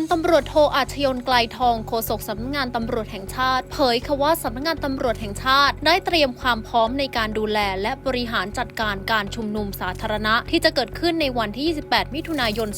ลตำรวจโทอาชยนไกลทองโฆษกสำนักงานตำรวจแห่งชาติ เผยค่ะว่าสำนักงานตำรวจแห่งชาติ ได้เตรียมความพร้อมในการดูแล และบริหารจัดการการชุมนุมสาธารณะ ที่จะเกิดขึ้นในวันที่ 28 มิถุนายน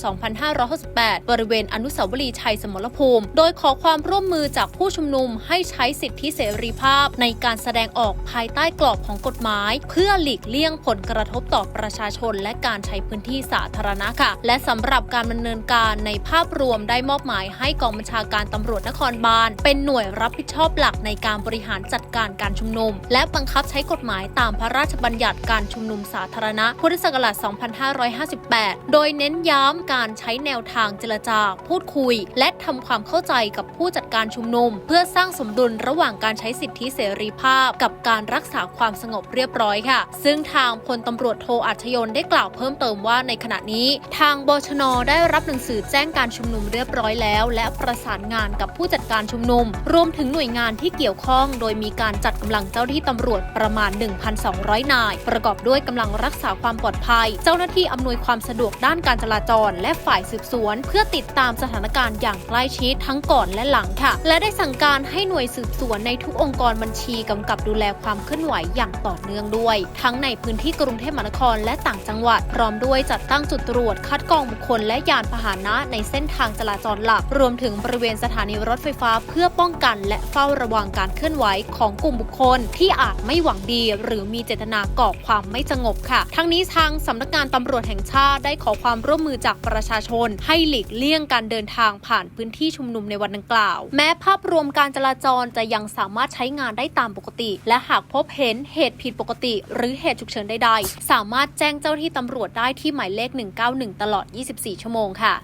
2568 บริเวณอนุสาวรีย์ชัยสมรภูมิ โดยขอความร่วมมือจากผู้ชุมนุมให้ใช้สิทธิเสรีภาพ ในการแสดงออกภายใต้กรอบของกฎหมาย เพื่อหลีกเลี่ยงผลกระทบต่อประชาชน และการใช้พื้นที่สาธารณะค่ะ และสำหรับการดำเนินการในภาพรวมได้มอบหมายให้กองบัญชาการตำรวจนครบาลเป็นหน่วยรับผิดชอบหลักในการบริหารจัดการการชุมนุม และบังคับใช้กฎหมายตามพระราชบัญญัติการชุมนุมสาธารณะพุทธศักราช 2558 โดยเน้นย้ำการใช้แนวทางเจรจา พูดคุย และทำความเข้าใจกับผู้จัดการชุมนุม เพื่อสร้างสมดุลระหว่างการใช้สิทธิเสรีภาพ กับการรักษาความสงบเรียบร้อยค่ะ ซึ่งทางพลตำรวจโทอัจฉยนได้กล่าวเพิ่มเติมว่าในขณะนี้ ทางบชนได้รับหนังสือแจ้งการชุมนุมเรียบร้อยแล้ว และประสานงานกับผู้จัดการชุมนุม รวมถึงหน่วยงานที่เกี่ยวข้อง โดยมีการจัดกำลังเจ้าหน้าที่ตำรวจประมาณ 1,200 นาย ประกอบด้วยกำลังรักษาความปลอดภัย เจ้าหน้าที่อำนวยความสะดวกด้านการจราจร และฝ่ายสืบสวน เพื่อติดตามสถานการณ์อย่างใกล้ชิดทั้งก่อนและหลังค่ะ และได้สั่งการให้หน่วยสืบสวนในทุกองค์กรบัญชีกำกับดูแลความเคลื่อนไหวอย่างต่อเนื่องด้วย ทั้งในพื้นที่กรุงเทพมหานครและต่างจังหวัดพร้อมด้วยจัดตั้งจุดตรวจคัดกรองบุคคลและยานพาหนะในเส้นทางจราจรหลัก รวมถึงบริเวณสถานีรถไฟฟ้าเพื่อป้องกัน และเฝ้าระวังการเคลื่อนไหวของกลุ่มบุคคล ที่อาจไม่หวังดี หรือมีเจตนาก่อความไม่สงบค่ะ ทั้งนี้ทางสำนักงานตำรวจแห่งชาติได้ขอความร่วมมือจากประชาชน ให้หลีกเลี่ยงการเดินทางผ่านพื้นที่ชุมนุมในวันดังกล่าว แม้ภาพรวมการจราจรจะยังสามารถใช้งานได้ตามปกติ และหากพบเห็นเหตุผิดปกติ หรือเหตุฉุกเฉินใดๆ สามารถแจ้งเจ้าหน้าที่ตำรวจได้ที่หมายเลข 191 ตลอด 24 ชั่วโมงค่ะ